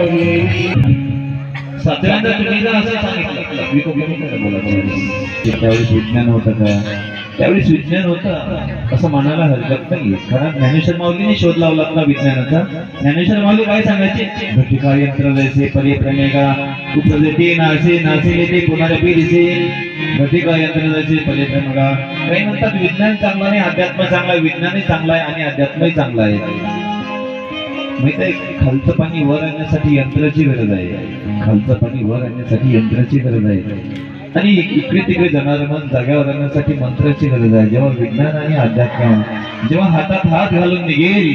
कुवारा तुम्ही जर असं सांगितलं मी त्यावेळेस विज्ञान होतं का? त्यावेळेस विज्ञान होतं असं म्हणायला हरकत नाही कारण ज्ञानेश्वर माऊलीने शोध लावला आपला विज्ञानाचा. ज्ञानेश्वर माऊली काय सांगायचे? घटिका यंत्र जैसे परिप्रमे का उपजते नासे नासेले ते पुनरपी दिसे घटिका यंत्र जैसे परिप्रमे का काही म्हणतात विज्ञान चांगलं नाही अध्यात्म चांगला आहे. विज्ञानही चांगला आहे आणि अध्यात्मही चांगला आहे. माहीत आहे खालचं पाणी वर आणण्यासाठी यंत्राची गरज आहे. खालचं पाणी वर आणण्यासाठी यंत्राची गरज आहे. आणि इकडे तिकडे जाणार मन जाग्यावर आणण्यासाठी मंत्राची गरज आहे. जेव्हा विज्ञान आणि अध्यात्म जेव्हा हातात हात घालून निघेल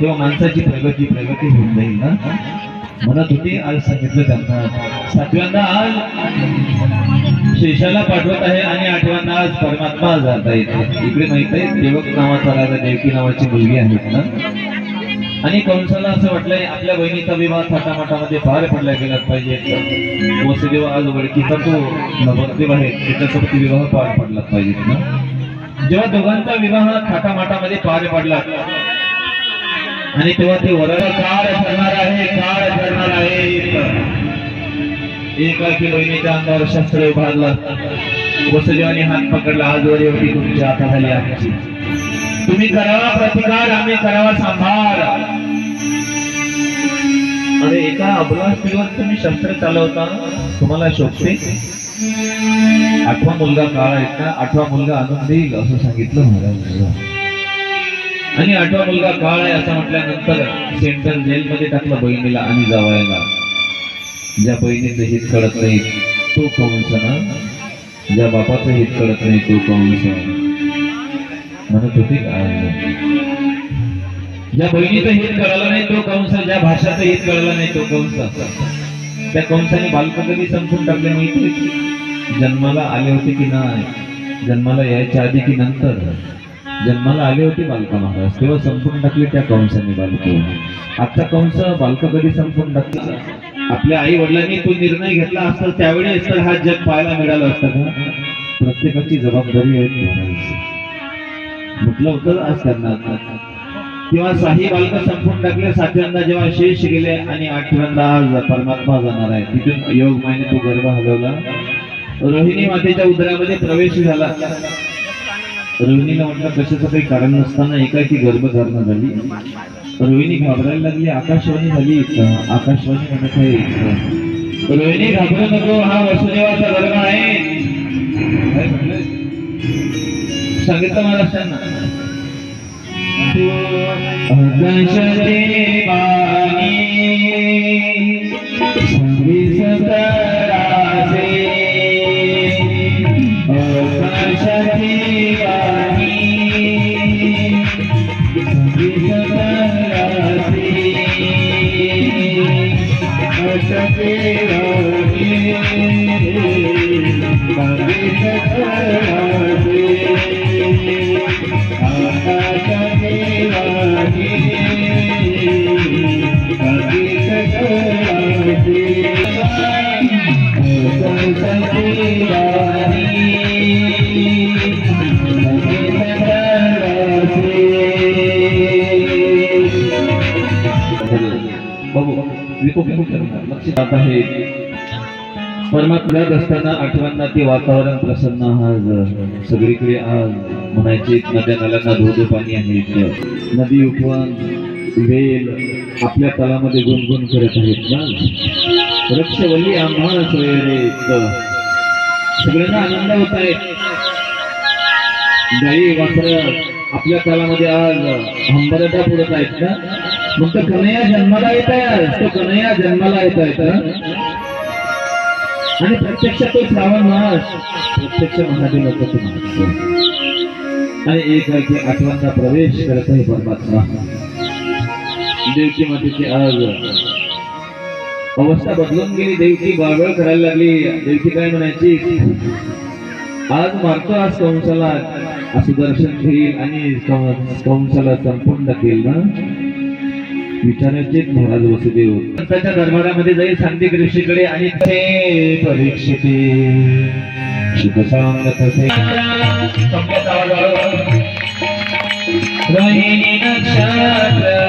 तेव्हा माणसाची प्रगती प्रगती होऊन जाईल ना? म्हणत होते आज सांगितलं त्यांना सातव्यांदा आज शेषाला पाठवत आहे आणि आठव्यांदा आज परमात्मा जात आहे. इकडे माहीत आहे देवक नावाचा राजा देवकी नावाची मुलगी आहेत ना? आणि कंसाला असं वाटलंय आपल्या बहिणीचा विवाह थाटामाटामध्ये पार पडला गेलाच पाहिजे. वसुदेव आज वडकीचा तो नवरदेव आहे त्याच्यासोबत विवाह पार पडला पाहिजे. ना जेव्हा दोघांचा विवाह थाटामाटामध्ये पार पडला आणि तेव्हा ते वराला काळ ठरणार आहे काळ ठरणार आहे. एकाकी बहिणीच्या अंगावर शस्त्र उभारला. वसुदेवाने हात पकडला आजवर एवढी तुमच्या हाताखाली आमची तुम्ही करावा प्रतिकार आम्ही करावा सांभार. अरे एका अबला स्त्रीवर तुम्ही शस्त्र चालवता तुम्हाला शोभते? आठवा मुलगा काळ आहे का? आठवा मुलगा आणून देईल असं सांगितलं महाराज आणि आठवा मुलगा काळ आहे असं म्हटल्यानंतर सेंट्रल जेल मध्ये टाकलं बहिणीला आणि जावायला. ज्या बहिणीचं हित कळत नाही तो कंस ना ज्या बापाचं हित कळत नाही तो कंस म्हणत होती या ज्या बहिणीचं हित कळलं नाही तो कंस ज्या भाषाचं हित कळलं नाही तो कंस. त्या कंसाने बालक कधी संपून टाकले माहिती जन्माला आले होते की नाही? जन्माला यायच्या आधी की नंतर? जन्माला आले होते बालका महाराज. तेव्हा संपून टाकले त्या कंसाने बालक. आजचा कंस बालक कधी संपून टाकला? आपल्या आई वडिलांनी तो निर्णय घेतला असता त्यावेळेस तर हा जग पाहायला मिळाला असता का प्रत्येकाची जबाबदारी आहे महाराज म्हटलं होतं आज त्यांना किंवा साही बालक संपून टाकले सातव्यांदा जेव्हा शेष गेले आणि आठव्यांदा आज परमात्मा जाणार आहे. तिथून योग मायने तो गर्भ हलवला. रोहिणी मातेच्या उदरामध्ये प्रवेश झाला. रोहिणीला म्हटलं कशाचं काही कारण नसताना एकाकी गर्भधारणा झाली. रोहिणी घाबरायला लागली आकाशवाणी झाली आकाशवाणी म्हणत आहे रोहिणी घाबरू नको हा वसुदेवाचा गर्भ आहे. सांगितलं महाराष्ट्रांना Thank you. जात आहे परमात्म्यात असताना आठवांना ते वातावरण प्रसन्न आज. सगळीकडे आज म्हणायचे नद्या नाल्यांना धोधो पाणी आहे नदी उपवन वेल आपल्या तलामध्ये गुणगुण करत आहेत. ना वृक्षवल्ली आम्हाला सोयरे सगळ्यांना आनंद होत आहे. गाई वासर आपल्या तलामध्ये आज हंबरटा पुरत आहेत ना? मग तो कन्हैया जन्माला येत आहे तो कन्हैया जन्माला येत आहे आणि प्रत्यक्ष तो श्रावण मास प्रत्यक्ष महादेवाचा तो मास आणि एक आहे की आठवणचा प्रवेश करत आहे परमात्मा. देवची मातेची आज अवस्था बदलून गेली देवकी बाळबळ करायला लागली. देवकी काय म्हणायची? आज मारतो आज कंसाला असं दर्शन घेईल आणि कंसाला संपूर्ण केलं. ना विचारांचे महाराज वसुदेव. संतांच्या दरबारामध्ये जाईल सांगते ऋषीकडे आणि ते परीक्षिते. शुभ सांगत असे. रोहिणी नक्षत्र